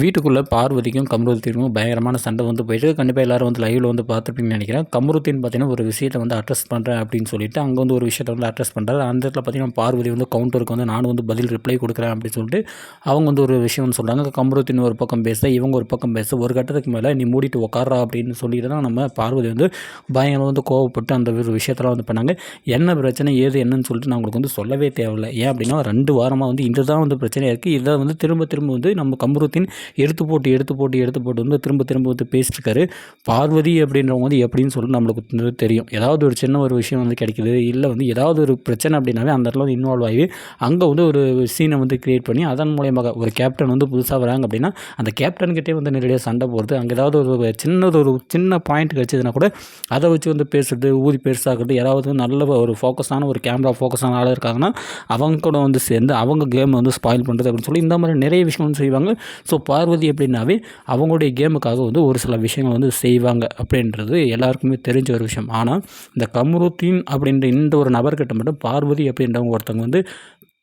வீட்டுக்குள்ளே பார்வதிக்கும் கமருத்திற்கும் பயங்கரமான சண்டை வந்து போயிட்டு கண்டிப்பாக எல்லோரும் வந்து லைவில் வந்து பார்த்துருப்பீங்கன்னு நினைக்கிறேன். கமருதீன் பார்த்தீங்கன்னா ஒரு விஷயத்தை வந்து அட்ரஸ் பண்ணுறேன் அப்படின்னு சொல்லிட்டு அங்கே வந்து ஒரு விஷயத்தை வந்து அட்ரஸ் பண்ணுறாரு அந்த இடத்துல பார்த்தீங்கன்னா பார்வதி வந்து கவுண்டருக்கு வந்து நானும் வந்து பதில் ரிப்ளை கொடுக்குறேன் அப்படின்னு சொல்லிட்டு அவங்க வந்து ஒரு விஷயம் வந்து சொல்கிறாங்க கமருத்தின் ஒரு பக்கம் பேச இவங்க ஒரு பக்கம் பேச ஒரு கட்டத்துக்கு மேலே நீ மூடிட்டு உக்காரா அப்படின்னு சொல்லிட்டு தான் நம்ம பார்வதி வந்து பயங்கரம் வந்து கோவப்பட்டு அந்த ஒரு விஷயத்தெல்லாம் வந்து பண்ணாங்க. என்ன பிரச்சனை ஏது என்னன்னு சொல்லிட்டு நான் உங்களுக்கு வந்து சொல்லவே தேவையில்லை. ஏன் அப்படின்னா ரெண்டு வாரமாக வந்து இதுதான் வந்து பிரச்சனையாக இருக்குது இதை வந்து திரும்ப திரும்ப வந்து நம்ம கமருத்தின் எடுத்து போட்டு எடுத்து போட்டு எடுத்து போட்டு வந்து திரும்ப திரும்ப வந்து பேசிட்டுருக்காரு. பார்வதி அப்படின்றவங்க வந்து எப்படின்னு சொல்லிட்டு நம்மளுக்கு தெரியும். ஏதாவது ஒரு சின்ன ஒரு விஷயம் வந்து கிடைக்கிது இல்லை வந்து ஏதாவது ஒரு பிரச்சனை அப்படின்னாவே அந்த இடத்துல வந்து இன்வால்வ் ஆகி அங்கே வந்து ஒரு சீனை வந்து கிரியேட் பண்ணி அதன் மூலியமாக ஒரு கேப்டன் வந்து புதுசாக வராங்க அப்படின்னா அந்த கேப்டன்கிட்டே வந்து நேரடியாக சண்டை போடுறது அங்கே ஏதாவது ஒரு சின்னது ஒரு சின்ன பாயிண்ட் கிடச்சதுன்னா கூட அதை வச்சு வந்து பேசுறது ஊதி பெருசாகிறது யாராவது நல்ல ஒரு ஃபோக்கஸான ஒரு கேமரா ஃபோக்கஸான ஆளாக இருக்காங்கன்னா அவங்க கூட வந்து சேர்ந்து அவங்க கேம் வந்து ஸ்பாயில் பண்ணுறது அப்படின்னு சொல்லி இந்த மாதிரி நிறைய விஷயம் வந்து செய்வாங்க. ஸோ பார்வதி அப்படின்னாவே அவங்களுடைய கேமுக்காக வந்து ஒரு சில விஷயங்கள் வந்து செய்வாங்க அப்படின்றது எல்லாருக்குமே தெரிஞ்ச ஒரு விஷயம். ஆனால் இந்த கம்ருத்தீன் அப்படின்ற இந்த ஒரு நபர்கிட்ட மட்டும் பார்வதி அப்படின்றவங்க ஒருத்தவங்க வந்து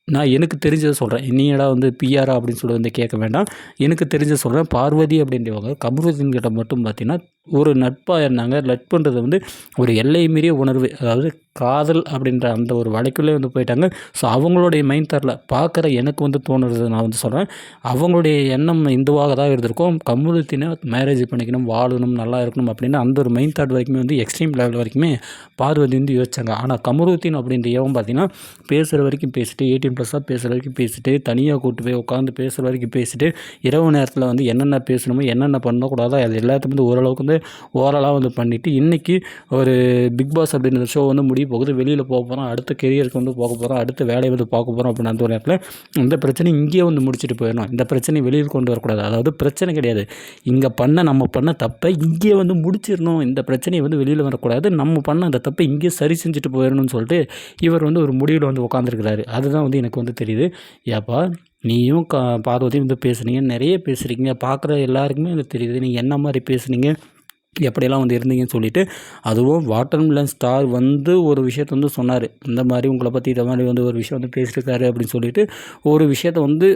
நான் எனக்கு தெரிஞ்சதை சொல்கிறேன் நீடா வந்து பிஆரா அப்படின்னு சொல்லி வந்து கேட்க வேண்டாம். எனக்கு தெரிஞ்சதை சொல்கிறேன் பார்வதி அப்படின்றவங்க கமருதீன் கிட்ட மட்டும் பார்த்தீங்கன்னா ஒரு நட்பாக இருந்தாங்க. நட்புன்றது வந்து ஒரு எல்லை மீறிய உணர்வு. அதாவது காதல் அப்படின்ற அந்த ஒரு வழக்குள்ளே வந்து போயிட்டாங்க. ஸோ அவங்களுடைய மைண்ட் தரல. பார்க்குற எனக்கு வந்து தோணுறது நான் வந்து சொல்கிறேன் அவங்களுடைய எண்ணம் இந்துவாக தான் இருந்திருக்கும். கம்யூனிட்டினை மேரேஜ் பண்ணிக்கணும் வாழணும் நல்லா இருக்கணும் அப்படின்னு அந்த ஒரு மைண்ட் தாட் வரைக்குமே வந்து எக்ஸ்ட்ரீம் லெவல் வரைக்குமே பார்வதி வந்து யோசிச்சாங்க. ஆனால் கமருத்தீன் அப்படின்ற ஏவம் பார்த்தீங்கன்னா பேசுகிற வரைக்கும் பேசிட்டு எயிட்டீன் ப்ளஸ்ஸாக பேசுகிற வரைக்கும் பேசிட்டு தனியாக கூட்டு போய் உட்காந்து பேசுகிற வரைக்கும் பேசிட்டு இரவு நேரத்தில் வந்து என்னென்ன பேசணுமோ என்னென்ன பண்ணக்கூடாதோ அது எல்லாத்துக்கும் வந்து ஓரளவுக்கு வந்து ஓரலாக வந்து பண்ணிவிட்டு இன்றைக்கி ஒரு பிக் பாஸ் அப்படின்ற ஷோ வந்து முடிய போகுது. வெளியில் போக போகிறோம் அடுத்த கெரியருக்கு வந்து போக போகிறோம் அடுத்த வேலையை வந்து பார்க்க போகிறோம் அப்படின்னு அந்த ஒரு நேரத்தில் இந்த பிரச்சனை இங்கேயே வந்து முடிச்சுட்டு போயிடணும். இந்த பிரச்சனை வெளியில் கொண்டு வரக்கூடாது. அதாவது பிரச்சனை கிடையாது. இங்கே பண்ண நம்ம பண்ண தப்பை இங்கேயே வந்து முடிச்சிடணும். இந்த பிரச்சனையை வந்து வெளியில் வரக்கூடாது. நம்ம பண்ண அந்த தப்பை இங்கேயே சரி செஞ்சுட்டு போயிடணும்னு சொல்லிட்டு இவர் வந்து ஒரு முடிவில் வந்து உட்காந்துருக்கிறாரு அதுதான் வந்து எனக்கு வந்து தெரியுது. ஏப்பா நீயும் கா பார்வதியும் வந்து பேசுனீங்க. நிறைய பேசுகிறீங்க பார்க்குற எல்லாருக்குமே வந்து தெரியுது. நீங்கள் என்ன மாதிரி பேசுனீங்க? எப்படியெல்லாம் வந்து இருந்தீங்கன்னு சொல்லிட்டு அதுவும் வாட்டர் மிலன் ஸ்டார் வந்து ஒரு விஷயத்த வந்து சொன்னார். இந்த மாதிரி உங்களை பற்றி இதை மாதிரி வந்து ஒரு விஷயம் வந்து பேசியிருக்காரு அப்படின்னு சொல்லிட்டு ஒரு விஷயத்த வந்து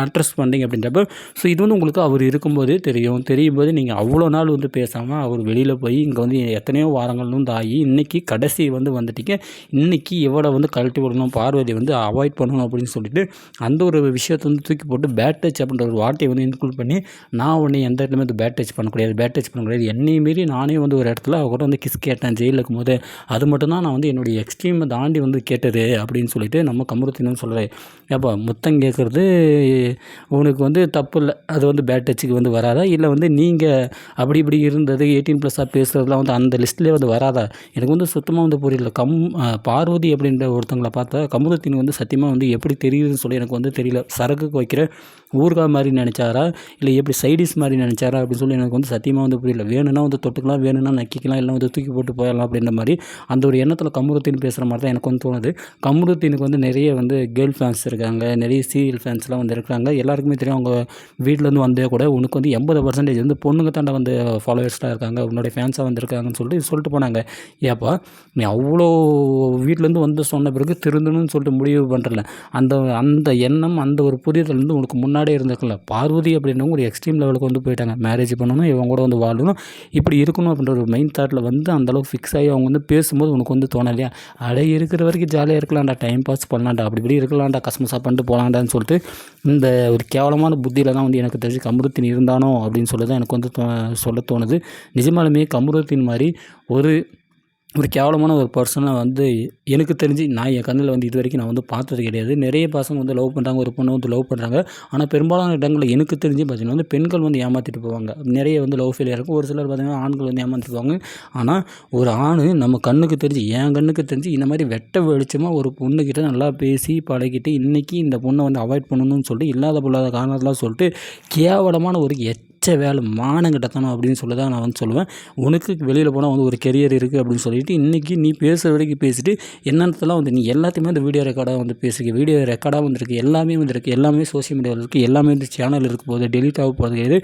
அட்ரஸ் பண்ணிங்க அப்படின்றப்ப ஸோ இது வந்து உங்களுக்கு அவர் இருக்கும்போதே தெரியும். தெரியும் போது நீங்கள் அவ்வளோ நாள் வந்து பேசாமல் அவர் வெளியில் போய் இங்கே வந்து எத்தனையோ வாரங்கள் வந்து ஆகி இன்றைக்கி கடைசி வந்து வந்துட்டீங்க. இன்றைக்கி எவ்வளோ வந்து கழட்டி விடணும் பார்வதி வந்து அவாய்ட் பண்ணணும் அப்படின்னு சொல்லிட்டு அந்த ஒரு விஷயத்தை வந்து தூக்கி போட்டு பேட் டச் அப்படின்ற ஒரு வார்த்தையை வந்து இன்க்ளூட் பண்ணி நான் உன்னை எந்த இடத்துலையுமே வந்து பேட் டச் பண்ணக்கூடாது பேட் டச் பண்ணக்கூடாது என்னையும் மீறி நானே வந்து ஒரு இடத்துல அவ கூட வந்து கிஸ் கேட்டேன் ஜெயிலில் இருக்கும்போது. அது மட்டும்தான் நான் வந்து என்னுடைய எக்ஸ்ட்ரீமை தாண்டி வந்து கேட்டது அப்படின்னு சொல்லிட்டு நம்ம கமருத்தின்னு சொல்கிறேன் ஏப்பா முத்தம் கேட்குறது உனக்கு வந்து தப்பு இல்லை அது வந்து பேட் டச்சுக்கு வந்து வராதா? இல்லை வந்து நீங்கள் அப்படி இப்படி இருந்தது எயிட்டீன் ப்ளஸ்ஸாக பேசுகிறதுலாம் வந்து அந்த லிஸ்ட்லேயே வந்து வராதா? எனக்கு வந்து சுத்தமாக வந்து புரியல. கம் பார்வதி அப்படின்ற ஒருத்தங்களை பார்த்தா கமுதத்தின் வந்து சத்தியமாக வந்து எப்படி தெரியுதுன்னு சொல்லி எனக்கு வந்து தெரியல. சரக்குக்கு வைக்கிற ஊறுகாய் மாதிரி நினச்சாரா? இல்லை எப்படி சைடிஸ் மாதிரி நினச்சாரா? அப்படின்னு சொல்லி எனக்கு வந்து சத்தியமாக வந்து புரியல. வேணும்னா வந்து தொட்டுக்கலாம் வேணும்னா நக்கிக்கலாம் இல்லை வந்து தூக்கி போட்டு போயிடலாம் அப்படின்ற மாதிரி அந்த ஒரு எண்ணத்தில் கமுருத்தின் பேசுகிற மாதிரி தான் எனக்கு வந்து தோணுது. கமுருத்தினுக்கு வந்து நிறைய வந்து கேர்ள் ஃபேன்ஸ் இருக்காங்க. நிறைய சீரியல் ஃபேன்ஸ்லாம் வந்து இருக்காங்க. எல்லாருக்குமே தெரியும் அவங்க வீட்டிலேருந்து வந்தே கூட உனக்கு வந்து எண்பது பர்சன்டேஜ் வந்து பொண்ணுங்க தாண்டா வந்து ஃபாலோவர்ஸ்லாம் இருக்காங்க. உன்னுடைய ஃபேன்ஸாக வந்திருக்காங்கன்னு சொல்லிட்டு சொல்லிட்டு போனாங்க. ஏப்பா நீ அவ்வளோ வீட்டிலேருந்து வந்து சொன்ன பிறகு திருந்தணும்னு சொல்லிட்டு முடிவு பண்ணுறல அந்த அந்த எண்ணம் அந்த ஒரு புரிதல் வந்து உனக்கு முன்னாடி இருந்திருக்குல்ல பார்வதி அப்படின்றவங்க ஒரு எக்ஸ்ட்ரீம் லெவலுக்கு வந்து போயிட்டாங்க. மேரேஜ் பண்ணணும் இவங்க கூட வந்து வாழணும் இப்படி இருக்கணும் அப்படின்ற ஒரு மைண்ட் தாட்டில் வந்து அந்தளவுக்கு ஃபிக்ஸ் ஆகி அவங்க வந்து பேசும்போது உனக்கு வந்து தோணலையா அட இருக்கிற வரைக்கும் ஜாலியாக இருக்கலாம்டா டைம் பாஸ் பண்ணலாம்டா அப்படி இப்படி இருக்கலாம்டா கஸ்மஸாக பண்ணிட்டு போகலாண்டான்னு சொல்லிட்டு இந்த ஒரு கேவலமான புத்தியில் தான் வந்து எனக்கு தெரிஞ்சு கமருத்தின் இருந்தானோ அப்படின்னு சொல்லி தான் எனக்கு வந்து தோ சொல்ல தோணுது. நிஜமாலுமே கமருத்தின் மாதிரி ஒரு ஒரு கேவலமான ஒரு பர்சனை வந்து எனக்கு தெரிஞ்சு நான் என் கண்ணில் வந்து இது வரைக்கும் நான் வந்து பார்த்தது கிடையாது. நிறைய பசங்க வந்து லவ் பண்ணுறாங்க ஒரு பொண்ணை வந்து லவ் பண்ணுறாங்க ஆனால் பெரும்பாலான இடங்களில் எனக்கு தெரிஞ்சு பார்த்தீங்கன்னா வந்து பெண்கள் வந்து ஏமாற்றிட்டு போவாங்க. நிறைய வந்து லவ் ஃபெயிலியர் இருக்கும். ஒரு சிலர் பார்த்திங்கன்னா ஆண்கள் வந்து ஏமாற்றிட்டு போவாங்க. ஆனால் ஒரு ஆண் நம்ம கண்ணுக்கு தெரிஞ்சு என் கண்ணுக்கு தெரிஞ்சு இந்த மாதிரி வெட்ட வெளிச்சமாக ஒரு பொண்ணுக்கிட்ட நல்லா பேசி பழகிட்டு இன்றைக்கி இந்த பொண்ணை வந்து அவாய்ட் பண்ணணும்னு சொல்லிட்டு இல்லாத பொல்லாத காரணத்தெலாம் சொல்லிட்டு கேவலமான ஒரு எச் பிடிச்ச வேலை மானங்கிட்டத்தனம் அப்படின்னு சொல்லி தான் நான் வந்து சொல்லுவேன். உனக்கு வெளியில் போனால் வந்து ஒரு கெரியர் இருக்குது அப்படின்னு சொல்லிட்டு இன்றைக்கி நீ பேசுகிற வரைக்கும் பேசிட்டு என்னென்னத்தெல்லாம் வந்து நீ எல்லாத்தையுமே அந்த வீடியோ ரெக்கார்டாக வந்து பேசுக வீடியோ ரெக்கார்டாக வந்துருக்கு. எல்லாமே வந்துருக்கு எல்லாமே சோஷியல் மீடியாவில் இருக்குது எல்லாமே வந்து சேனல் இருக்க போது டெலிட் ஆக போகிறது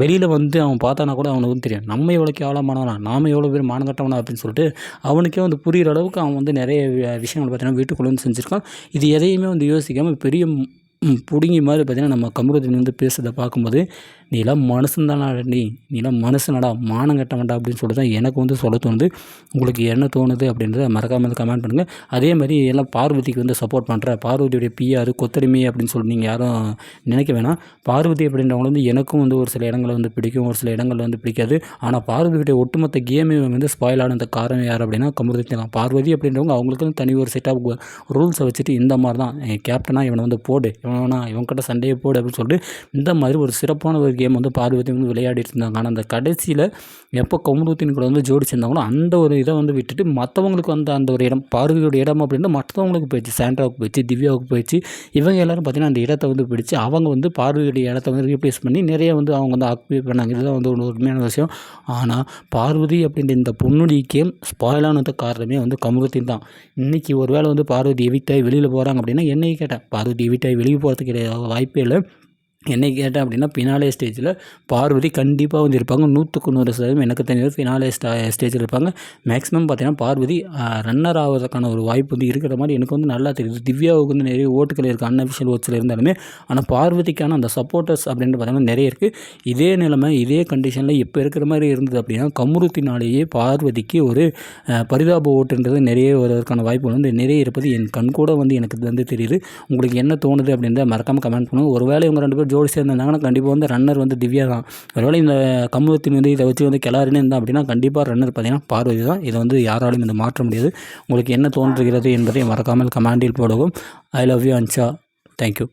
வெளியில் வந்து அவன் பார்த்தானா கூட அவனுக்கு வந்து தெரியும் நம்ம எவ்வளோ கேவலமானவனா? நாம் எவ்வளோ பேர் மானகட்டவனா அப்படின்னு சொல்லிட்டு அவனுக்கே வந்து புரிகிற அளவுக்கு அவன் வந்து நிறைய விஷயங்கள் பார்த்தீங்கன்னா வீட்டுக்குள்ளே வந்து செஞ்சுருக்கான். இது எதையுமே வந்து யோசிக்காமல் பெரிய பிடுங்கி மாதிரி பார்த்திங்கன்னா நம்ம கமருதீன் வந்து பேசுகிறத பார்க்கும்போது நீலாம் மனுஷன்தானா? நீ நீலாம் மனுஷனடா மானம் கெட்டவன்டா அப்படின்னு சொல்லிட்டு தான் எனக்கு வந்து சொல்ல தோணுது. உங்களுக்கு என்ன தோணுது அப்படின்றத மறக்காமல் கமெண்ட் பண்ணுங்கள் அதே மாதிரி எல்லாம் பார்வதிக்கு வந்து சப்போர்ட் பண்ணுற பார்வதியுடைய பிஆர் கொத்தடிமை அப்படின்னு சொல்லி நீங்கள் யாரும் நினைக்க வேணாம். பார்வதி அப்படின்றவங்க வந்து எனக்கும் வந்து ஒரு சில இடங்களை வந்து பிடிக்கும் ஒரு சில இடங்கள் வந்து பிடிக்காது. ஆனால் பார்வதியுடைய ஒட்டுமொத்த கேமே வந்து ஸ்பாயில் ஆனது காரணம் யார் அப்படின்னா கமருதீன் தான். பார்வதி அப்படின்றவங்க அவங்களுக்கும் தனி ஒரு செட் ஆஃப் ரூல்ஸை வச்சுட்டு இந்த மாதிரி தான் கேப்டனாக இவனை வந்து போடு. இவனா இவன்கிட்ட சண்டையை போடு அப்படின்னு சொல்லிட்டு இந்த மாதிரி ஒரு சிறப்பான ஒரு கேம் வந்து பார்வதி வந்து விளையாடிட்டு இருந்தாங்க. ஆனால் அந்த கடைசியில் எப்போ கமருதீன் கூட வந்து ஜோடிச்சிருந்தாங்களோ அந்த ஒரு இதை வந்து விட்டுட்டு மற்றவங்களுக்கு வந்து அந்த ஒரு இடம் பார்வதியோட இடம் அப்படின்னு மற்றவங்களுக்கு போயிடுச்சு. சாண்ட்ராவுக்கு போயிடுச்சு திவ்யாவுக்கு போயிடுச்சு. இவங்க எல்லோரும் பார்த்தீங்கன்னா அந்த இடத்த வந்து பிடிச்சு அவங்க வந்து பார்வதியுடைய இடத்த வந்து ரீப்ளேஸ் பண்ணி நிறைய வந்து அவங்க வந்து ஆக்குபை பண்ணாங்க. இதுதான் வந்து ஒரு உண்மையான விஷயம். ஆனால் பார்வதி அப்படின்ற இந்த பொண்ணுடைய கேம் ஸ்பாயிலானது காரணமே வந்து கமுகத்தின் தான். இன்றைக்கி ஒரு வேளை வந்து பார்வதி எவிட்டாய் வெளியில் போகிறாங்க அப்படின்னா என்னையே கேட்டேன். பார்வதி எவிட்டாய் வெளியே போகிறதுக்கு கிடையாது. வாய்ப்பே இல்லை. என்னை கேட்டேன் அப்படின்னா பினாலே ஸ்டேஜில் பார்வதி கண்டிப்பாக வந்து இருப்பாங்க நூற்றுக்கு நூறு சதவீதம் எனக்கு தெரிஞ்சது ஃபினாலே ஸ்டா ஸ்டேஜில் இருப்பாங்க. மேக்ஸிமம் பார்த்தீங்கன்னா பார்வதி ரன்னர் ஆவதற்கான ஒரு வாய்ப்பு வந்து இருக்கிற மாதிரி எனக்கு வந்து நல்லா தெரியுது. திவ்யாவுக்கு வந்து நிறைய ஓட்டுகள் இருக்குது அன்அஃபிஷியல் ஓட்ஸில் இருந்தாலுமே. ஆனால் பார்வதிக்கான அந்த சப்போர்ட்டர்ஸ் அப்படின்ட்டு பார்த்தீங்கன்னா நிறைய இருக்குது இதே நிலைமை இதே கண்டிஷனில் இப்போ இருக்கிற மாதிரி இருந்தது அப்படின்னா கமுருத்தினாலேயே பார்வதிக்கு ஒரு பரிதாப ஓட்டுன்றது நிறைய வருவதற்கான வாய்ப்புகள் வந்து நிறைய இருப்பது என் கண் கூட வந்து எனக்கு இது வந்து தெரியுது. உங்களுக்கு என்ன தோணுது அப்படின்றத மறக்காமல் கமெண்ட் பண்ணுங்கள் ஒருவேளை இவங்க ரெண்டு பேரும் ஜோடி சேர்ந்திருந்தாங்கன்னா கண்டிப்பாக வந்து ரன்னர் வந்து திவ்யா தான். ஒருவேளை இந்த கமுகத்தின் வந்து இதை வச்சு வந்து கிளாரின்னு இருந்தால் அப்படின்னா கண்டிப்பாக ரன்னர் பார்த்தீங்கன்னா பார்வதி தான். இதை வந்து யாராலையும் இந்த மாற்ற முடியாது. உங்களுக்கு என்ன தோன்றுகிறது என்பதை மறக்காமல் கமாண்டில் போடவும். I love you Ansha thank you